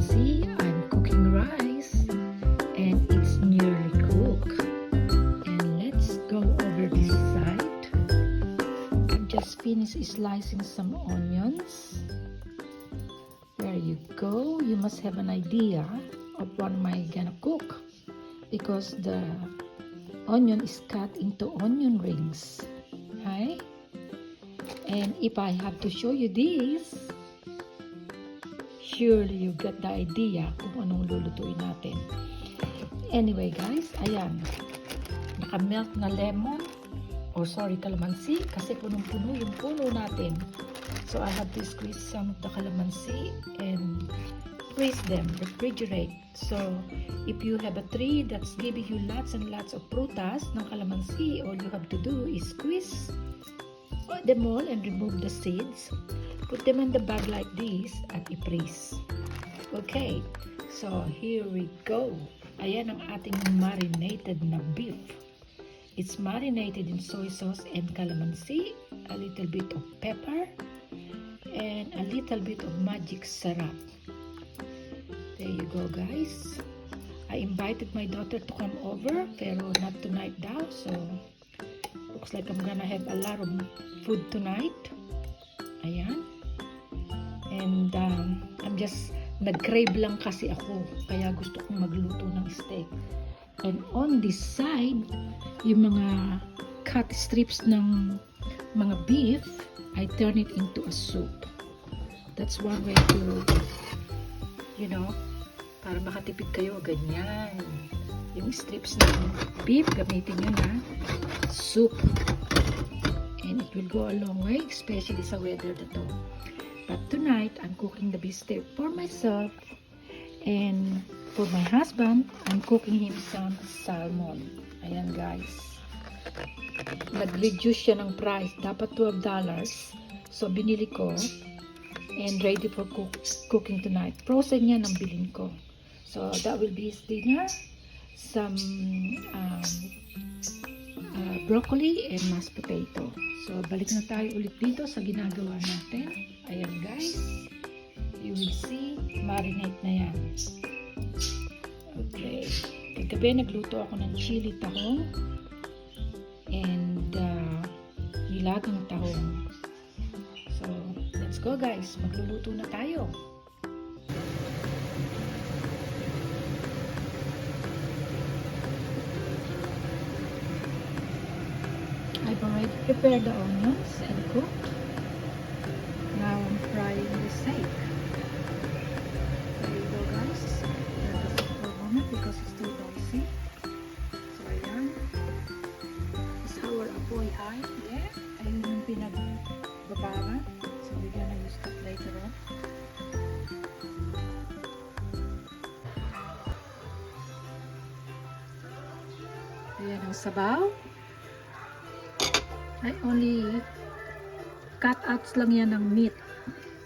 see, I'm cooking rice and it's nearly cooked. And let's go over this side. I've just finished slicing some onions. There you go. You must have an idea of what am I gonna cook because the onion is cut into onion rings. Hi? And if I have to show you this, surely you get the idea kung anong lulutuin natin. Anyway guys, ayan. Naka-melt na lemon or sorry, calamansi kasi punong-puno yung puno natin. So I have to squeeze some of the calamansi and freeze them, refrigerate. So if you have a tree that's giving you lots and lots of prutas ng calamansi, all you have to do is squeeze them all and remove the seeds. Put them in the bag like this at i-freeze. Okay, so here we go. Ayan ang ating marinated na beef. It's marinated in soy sauce and calamansi, a little bit of pepper, and a little bit of magic syrup. There you go, guys. I invited my daughter to come over, pero not tonight daw, so looks like I'm gonna have a lot of food tonight. Ayan. And um, I'm just, nag-crave lang kasi ako, kaya gusto kong magluto ng steak. And on this side, yung mga cut strips ng mga beef, I turn it into a soup. That's one way to, you know, para makatipid kayo, ganyan. Yung strips ng beef, gamitin nyo na soup. And it will go a long way, especially sa weather na to. But tonight, I'm cooking the beef steak for myself. And for my husband, I'm cooking him some salmon. Ayan guys. Nag-reduce siya ng price. Dapat $12. So, binili ko. And ready for cook cooking tonight. Frozen niya ng bilin ko. So, that will be his dinner. Some um, uh, broccoli and mashed potato. So, balik na tayo ulit dito sa ginagawa natin. Ayan guys. You will see, marinate na yan. Okay. Kagabi nagluto ako ng chili tahong and uh, nilagang tahong. So, let's go guys. Magluluto na tayo. Prepared the onions and cooked. Now I'm frying the steak. There you go guys. Let this for a moment because it's too dicey. So ayan. Is our apoy high? Yeah. Ayun yung pinagbabaran. So we're gonna use that later on. Ayan ang sabaw. I only cut outs lang yan ng meat.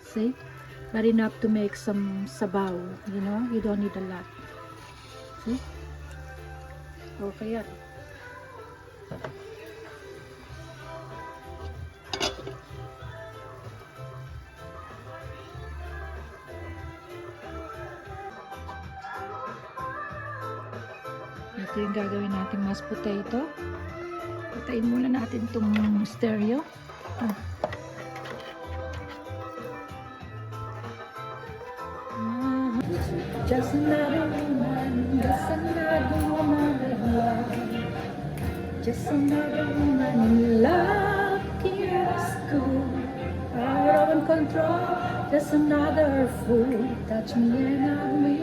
See? But enough to make some sabaw. You know? You don't need a lot. See? Okay yan. Ito yung gagawin natin mashed potato. Patayin muna natin itong stereo. Ah. Ah. Just another woman, just another woman in love. Just another woman in love, at school. Out of control, just another fool. Touch me and hug me.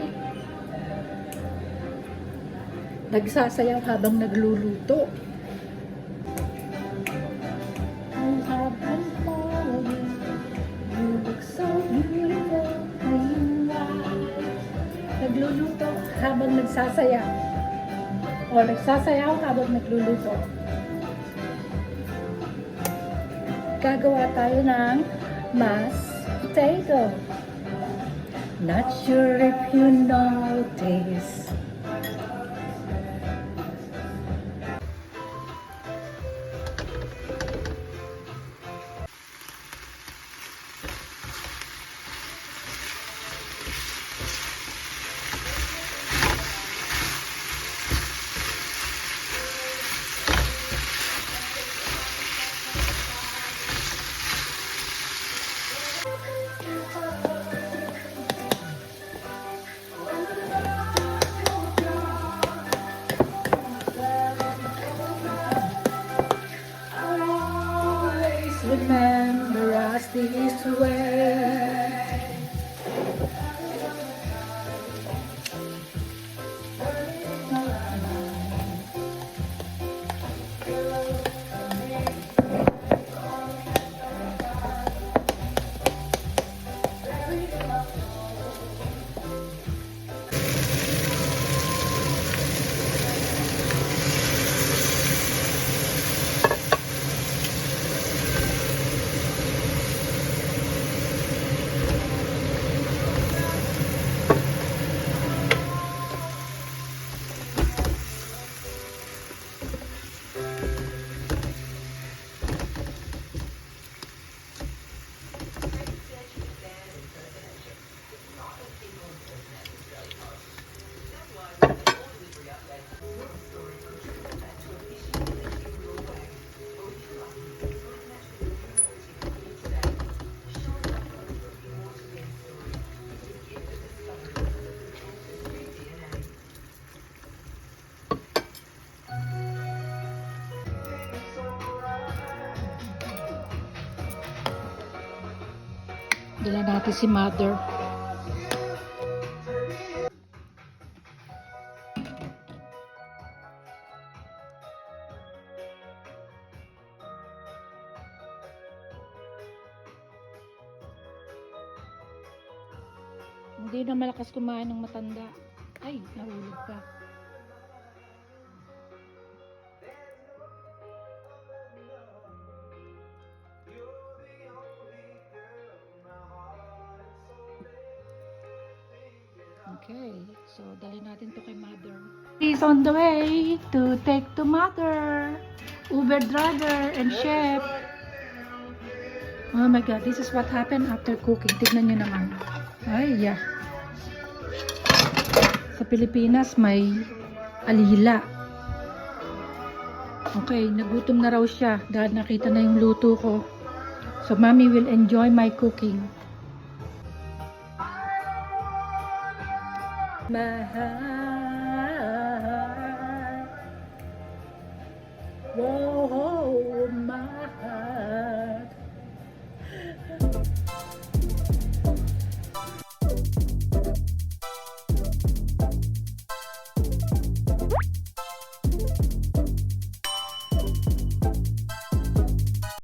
Nagsasayaw habang nagluluto. Nagluluto habang nagsasayaw. O nagsasayaw habang nagluluto. Gagawa tayo ng mashed potato. Not sure if you know this. Dala natin si mother. Hindi na malakas kumain ng matanda. Ay, nahulog ka. Okay, so dali natin to kay mother. He's on the way to take to mother. Uber driver and chef. Oh my god, this is what happened after cooking. Tignan nyo naman. Ay, yeah. Sa Pilipinas, may alila. Okay, nagutom na raw siya dahil nakita na yung luto ko. So, mommy will enjoy my cooking. my heart. Whoa.